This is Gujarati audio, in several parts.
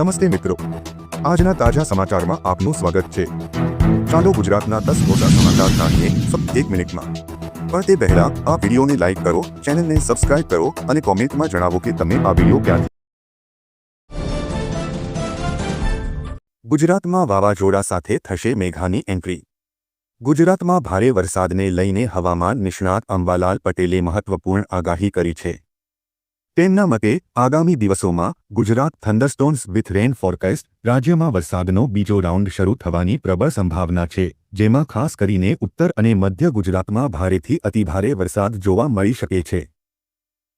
નમસ્તે મિત્રો. આજના તાજા સમાચારમાં આપનું સ્વાગત છે. ચાલો ગુજરાતના દસ મોટા સમાચાર જાણીએ એક મિનિટમાં. પણ તે પહેલા આ વિડીયોને લાઇક કરો, ચેનલને સબસ્ક્રાઇબ કરો અને કોમેન્ટમાં જણાવો કે તમે આ વીડિયો ક્યાંથી ગુજરાતમાં વાવાઝોડા સાથે થશે મેઘાની એન્ટ્રી. ગુજરાતમાં ભારે વરસાદને લઈને હવામાન નિષ્ણાત અંબાલાલ પટેલે મહત્વપૂર્ણ આગાહી કરી છે. તેમના મતે, આગામી દિવસોમાં Gujarat thunderstorms with rain forecast રાજ્યમાં વરસાદનો બીજો રાઉન્ડ શરૂ થવાની પ્રબળ સંભાવના છે, જેમાં ખાસ કરીને ઉત્તર અને મધ્ય ગુજરાતમાં ભારેથી અતિભારે વરસાદ જોવા મળી શકે છે.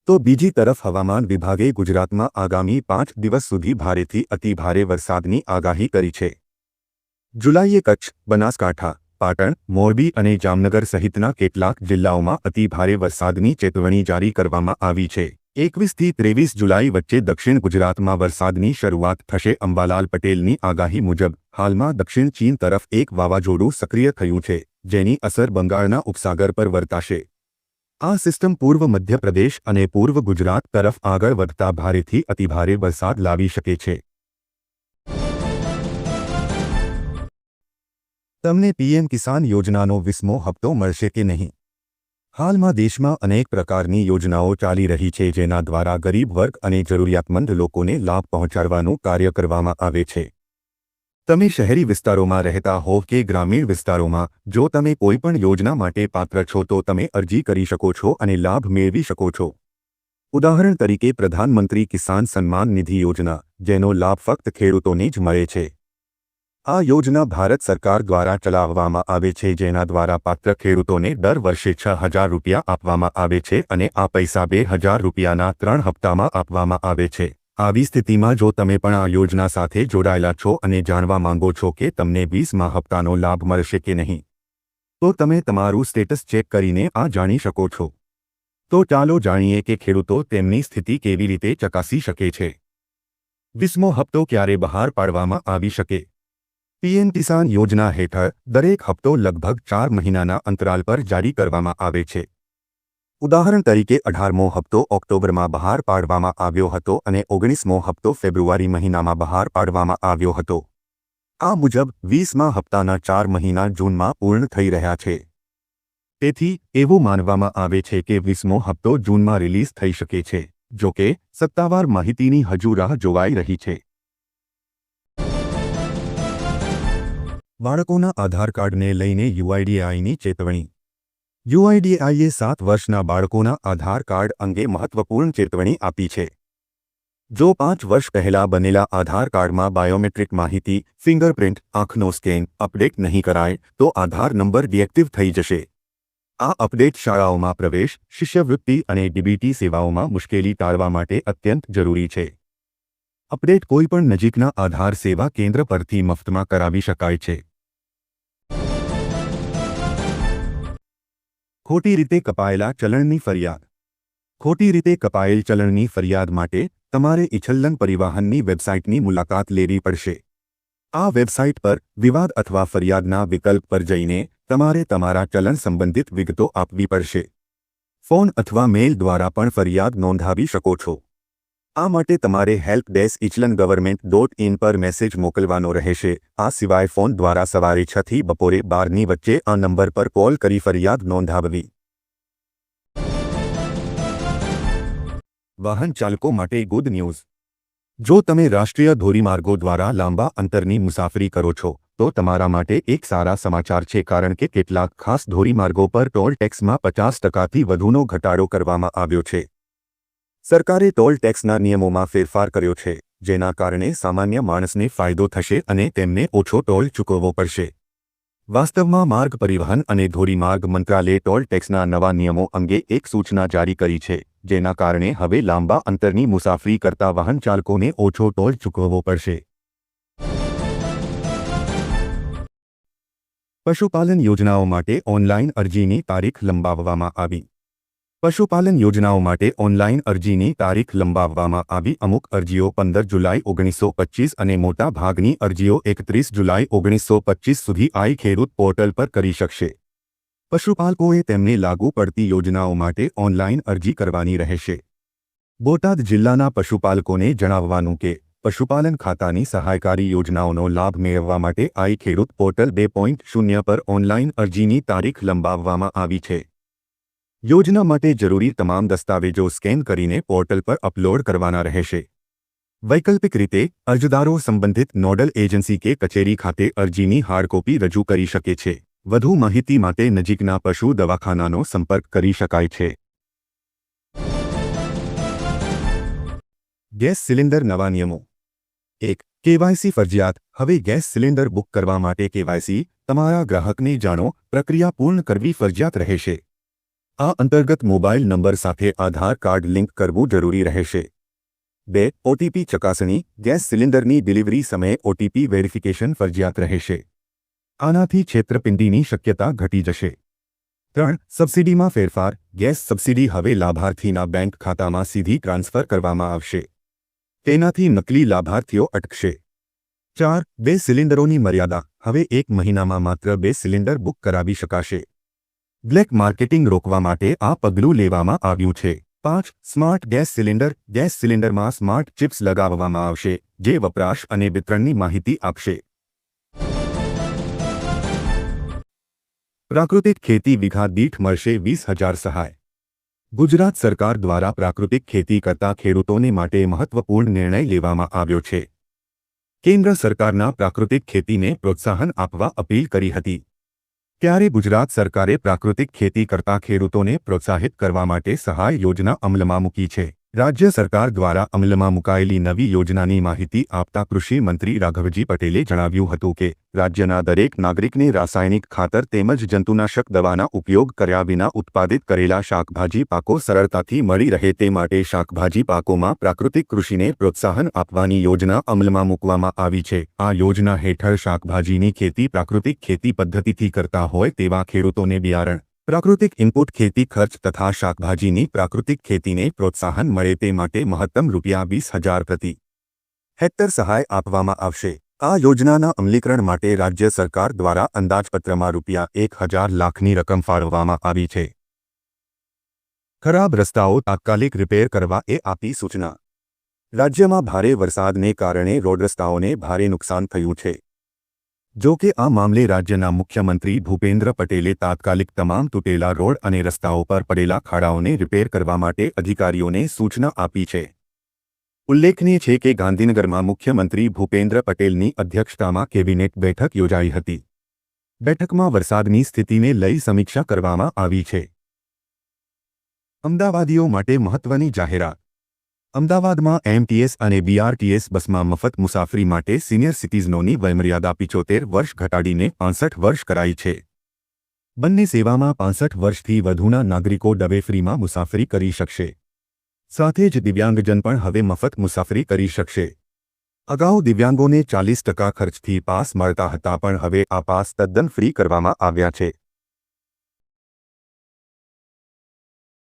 તો બીજી તરફ હવામાન વિભાગે ગુજરાતમાં આગામી પાંચ દિવસ સુધી ભારેથી અતિભારે વરસાદની આગાહી કરી છે. જુલાઈએ કચ્છ, બનાસકાંઠા, પાટણ, મોરબી અને જામનગર સહિતના કેટલાક જિલ્લાઓમાં અતિભારે વરસાદની ચેતવણી જારી કરવામાં આવી છે. એકવીસથી ત્રેવીસ જુલાઈ વચ્ચે દક્ષિણ ગુજરાતમાં વરસાદની શરૂઆત થશે. અંબાલાલ પટેલની આગાહી મુજબ હાલમાં દક્ષિણ ચીન તરફ એક વાવાઝોડું સક્રિય થયું છે, જેની અસર બંગાળના ઉપસાગર પર વર્તાશે. આ સિસ્ટમ પૂર્વ મધ્યપ્રદેશ અને પૂર્વ ગુજરાત તરફ આગળ વધતા ભારેથી અતિભારે વરસાદ લાવી શકે છે. તમને પીએમ કિસાન યોજનાનો વીસમો હપ્તો મળશે કે નહીં? હાલમાં દેશમાં અનેક પ્રકારની યોજનાઓ ચાલી રહી છે જેના દ્વારા ગરીબ વર્ગ અને જરૂરિયાતમંદ લોકોને લાભ પહોંચાડવાનું કાર્ય કરવામાં આવે છે. તમે શહેરી વિસ્તારોમાં રહેતા હોવ કે ગ્રામીણ વિસ્તારોમાં, જો તમે કોઈપણ યોજના માટે પાત્ર છો તો તમે અરજી કરી શકો છો અને લાભ મેળવી શકો છો. ઉદાહરણ તરીકે પ્રધાનમંત્રી કિસાન સન્માન નિધિ યોજના, જેનો લાભ ફક્ત ખેડૂતોને જ મળે છે. આ યોજના ભારત સરકાર દ્વારા ચલાવવામાં આવે છે, જેના દ્વારા પાત્ર ખેડૂતોને દર વર્ષે છ હજાર રૂપિયા આપવામાં આવે છે અને આ પૈસા બે હજાર રૂપિયાના ત્રણ હપ્તામાં આપવામાં આવે છે. આવી સ્થિતિમાં જો તમે પણ આ યોજના સાથે જોડાયેલા છો અને જાણવા માંગો છો કે તમને વીસમાં હપ્તાનો લાભ મળશે કે નહીં, તો તમે તમારું સ્ટેટસ ચેક કરીને આ જાણી શકો છો. તો ચાલો જાણીએ કે ખેડૂતો તેમની સ્થિતિ કેવી રીતે ચકાસી શકે છે. વીસમો હપ્તો ક્યારે બહાર પાડવામાં આવી શકે? પીએમ કિસાન યોજના હેઠળ દરેક હપ્તો લગભગ ચાર મહિનાના અંતરાલ પર જારી કરવામાં આવે છે. ઉદાહરણ તરીકે અઢારમો હપ્તો ઓક્ટોબરમાં બહાર પાડવામાં આવ્યો હતો અને ઓગણીસમો હપ્તો ફેબ્રુઆરી મહિનામાં બહાર પાડવામાં આવ્યો હતો. આ મુજબ વીસમા હપ્તાના ચાર મહિના જૂનમાં પૂર્ણ થઈ રહ્યા છે. તેથી એવું માનવામાં આવે છે કે વીસમો હપ્તો જૂનમાં રિલીઝ થઈ શકે છે જો કે સત્તાવાર માહિતીની હજુ રાહ જોવાઈ રહી છે. બાળકોના આધાર કાર્ડને લઈને યુઆઈડીઆઈની ચેતવણી. યુઆઈડીઆઈએ સાત વર્ષના બાળકોના આધાર કાર્ડ અંગે મહત્વપૂર્ણ ચેતવણી આપી છે. જો પાંચ વર્ષ પહેલા બનેલા આધાર કાર્ડમાં બાયોમેટ્રિક માહિતી, ફિંગરપ્રિન્ટ, આંખનો સ્કેન, અપડેટ નહીં કરાય, તો આધાર નંબર ડિએક્ટિવ થઈ જશે. આ અપડેટ શાળાઓમાં પ્રવેશ, શિષ્યવૃત્તિ અને ડીબીટી સેવાઓમાં મુશ્કેલી ટાળવા માટે અત્યંત જરૂરી છે. અપડેટ કોઈપણ નજીકના આધાર સેવા કેન્દ્ર પરથી મફતમાં કરાવી શકાય છે. ખોટી રીતે કપાયેલા ચલણની ફરિયાદ. ખોટી રીતે કપાયેલ ચલણની ફરિયાદ માટે તમારે ઇછલ્લન પરિવહનની વેબસાઇટની મુલાકાત લેવી પડશે. આ વેબસાઇટ પર વિવાદ અથવા ફરિયાદના વિકલ્પ પર જઈને તમારે તમારા ચલણ સંબંધિત વિગતો આપવી પડશે. ફોન અથવા મેઇલ દ્વારા પણ ફરિયાદ નોંધાવી શકો છો. આ માટે તમારે help desk echallan government dot in પર મેસેજ મોકલવાનો રહેશે. આ સિવાય ફોન દ્વારા સવારે છ થી બપોરે બારની વચ્ચે આ નંબર પર કોલ કરી ફરિયાદ નોંધાવવી. વાહન ચાલકો માટે ગુડ ન્યૂઝ. જો તમે રાષ્ટ્રીય ધોરીમાર્ગો દ્વારા લાંબા અંતરની મુસાફરી કરો છો, તો તમારા માટે એક સારા સમાચાર છે કારણ કે કેટલાક ખાસ ધોરીમાર્ગો પર ટોલ ટેક્સમાં પચાસ ટકાથી વધુનો ઘટાડો કરવામાં આવ્યો છે. સરકારે ટોલ ટેક્સના નિયમોમાં ફેરફાર કર્યો છે, જેના કારણે સામાન્ય માણસને ફાયદો થશે અને તેમને ઓછો ટોલ ચૂકવવો પડશે. વાસ્તવમાં માર્ગ પરિવહન અને ધોરીમાર્ગ મંત્રાલયે ટોલ ટેક્સના નવા નિયમો અંગે એક સૂચના જારી કરી છે, જેના કારણે હવે લાંબા અંતરની મુસાફરી કરતા વાહન ચાલકોને ઓછો ટોલ ચૂકવવો પડશે. પશુપાલન યોજનાઓ માટે ઓનલાઈન અરજીની તારીખ લંબાવવામાં આવી. પશુપાલન યોજનાઓ માટે ઓનલાઈન અરજીની તારીખ લંબાવવામાં આવી. અમુક અરજીઓ પંદર જુલાઈ ઓગણીસો પચીસ અને મોટા ભાગની અરજીઓ એકત્રીસ જુલાઈ ઓગણીસો પચીસ સુધી આઈ ખેડૂત પોર્ટલ પર કરી શકશે. પશુપાલકોએ તેમને લાગુ પડતી યોજનાઓ માટે ઓનલાઈન અરજી કરવાની રહેશે. બોટાદ જિલ્લાના પશુપાલકોને જણાવવાનું કે, પશુપાલન ખાતાની સહાયકારી યોજનાઓનો લાભ મેળવવા માટે આઈ ખેડૂત પોર્ટલ બે પર ઓનલાઈન અરજીની તારીખ લંબાવવામાં આવી છે. યોજના માટે જરૂરી તમામ દસ્તાવેજો સ્કેન કરીને પોર્ટલ પર અપલોડ કરવાના રહેશે. વૈકલ્પિક રીતે, અરજદારો સંબંધિત નોડલ એજન્સી કે કચેરી ખાતે અરજીની હાર્ડકોપી રજૂ કરી શકે છે. વધુ માહિતી માટે નજીકના પશુ દવાખાનાનો સંપર્ક કરી શકાય છે. ગેસ સિલિન્ડર નવા નિયમો. એક, કેવાયસી ફરજિયાત. હવે ગેસ સિલિન્ડર બુક કરવા માટે કેવાયસી, તમારા ગ્રાહકને જાણો, પ્રક્રિયા પૂર્ણ કરવી ફરજિયાત રહેશે. આ અંતર્ગત મોબાઈલ નંબર સાથે આધાર કાર્ડ લિંક કરવું જરૂરી રહેશે. બે ઓટીપી ચકાસણી, ગેસ સિલિન્ડરની ડિલિવરી સમયે ઓટીપી વેરિફિકેશન ફરજિયાત રહેશે. આનાથી છેતરપિંડીની શક્યતા ઘટી જશે. ત્રણ, સબસિડીમાં ફેરફાર, ગેસ સબસિડી હવે લાભાર્થીના બેંક ખાતામાં સીધી ટ્રાન્સફર કરવામાં આવશે. તેનાથી નકલી લાભાર્થીઓ અટકશે. ચાર, બે સિલિન્ડરોની મર્યાદા, હવે એક મહિનામાં માત્ર બે સિલિન્ડર બુક કરાવી શકાશે. બ્લેક માર્કેટિંગ રોકવા માટે આ પગલું લેવામાં આવ્યું છે. પાંચ, સ્માર્ટ ગેસ સિલિન્ડર. ગેસ સિલિન્ડરમાં સ્માર્ટ ચિપ્સ લગાવવામાં આવશે, જે વપરાશ અને વિતરણની માહિતી આપશે. પ્રાકૃતિક ખેતી વીઘા દીઠ મળશે વીસ હજાર સહાય. ગુજરાત સરકાર દ્વારા પ્રાકૃતિક ખેતી કરતા ખેડૂતોને માટે મહત્વપૂર્ણ નિર્ણય લેવામાં આવ્યો છે. કેન્દ્ર સરકારના પ્રાકૃતિક ખેતીને પ્રોત્સાહન આપવા અપીલ કરી હતી. ત્યારે ગુજરાત સરકારે પ્રાકૃતિક ખેતી કરતા ખેડૂતોને પ્રોત્સાહિત કરવા માટે સહાય યોજના અમલમાં મૂકી છે. રાજ્ય સરકાર દ્વારા અમલમાં મુકાયેલી નવી યોજનાની માહિતી આપતા કૃષિ મંત્રી રાઘવજી પટેલે જણાવ્યું હતું કે, રાજ્યના દરેક નાગરિકને રાસાયણિક ખાતર તેમજ જંતુનાશક દવાના ઉપયોગ કર્યા વિના ઉત્પાદિત કરેલા શાકભાજી પાકો સરળતાથી મળી રહે તે માટે શાકભાજી પાકોમાં પ્રાકૃતિક કૃષિને પ્રોત્સાહન આપવાની યોજના અમલમાં મૂકવામાં આવી છે. આ યોજના હેઠળ શાકભાજીની ખેતી પ્રાકૃતિક ખેતી પદ્ધતિથી કરતા હોય તેવા ખેડૂતોને બિયારણ પ્રાકૃતિક ઇનપુટ ખેતી ખર્ચ તથા શાકભાજીની પ્રાકૃતિક ખેતીને પ્રોત્સાહન મળે તે માટે મહત્તમ રૂપિયા વીસ હજાર પ્રતિ હેક્ટર સહાય આપવામાં આવશે. આ યોજનાના અમલીકરણ માટે રાજ્ય સરકાર દ્વારા અંદાજપત્રમાં રૂપિયા એક હજાર લાખની રકમ ફાળવવામાં આવી છે. ખરાબ રસ્તાઓ તાત્કાલિક રિપેર કરવા એ આપી સૂચના. રાજ્યમાં ભારે વરસાદને કારણે રોડ રસ્તાઓને ભારે નુકસાન થયું છે. જો કે આ મામલે રાજ્યના મુખ્યમંત્રી ભૂપેન્દ્ર પટેલે તાત્કાલિક તમામ તૂટેલા રોડ અને રસ્તાઓ પર પડેલા ખાડાઓને રિપેર કરવા માટે અધિકારીઓને સૂચના આપી છે. ઉલ્લેખનીય છે કે ગાંધીનગરમાં મુખ્યમંત્રી ભૂપેન્દ્ર પટેલની અધ્યક્ષતામાં કેબિનેટ બેઠક યોજાઈ હતી. બેઠકમાં વરસાદની સ્થિતિને લઈ સમીક્ષા કરવામાં આવી છે. અમદાવાદીઓ માટે મહત્વની જાહેરાત. અમદાવાદમાં એમટીએસ અને બીઆરટીએસ બસમાં મફત મુસાફરી માટે સિનિયર સિટીઝનોની વયમર્યાદા પિચોતેર વર્ષ ઘટાડીને પાંસઠ વર્ષ કરાઈ છે. બંને સેવામાં પાંસઠ વર્ષથી વધુના નાગરિકો ડબે ફ્રીમાં મુસાફરી કરી શકશે. સાથે જ દિવ્યાંગજન પણ હવે મફત મુસાફરી કરી શકશે. અગાઉ દિવ્યાંગોને ચાલીસ ટકા ખર્ચથી પાસ મળતા હતા પણ હવે આ પાસ તદ્દન ફ્રી કરવામાં આવ્યા છે.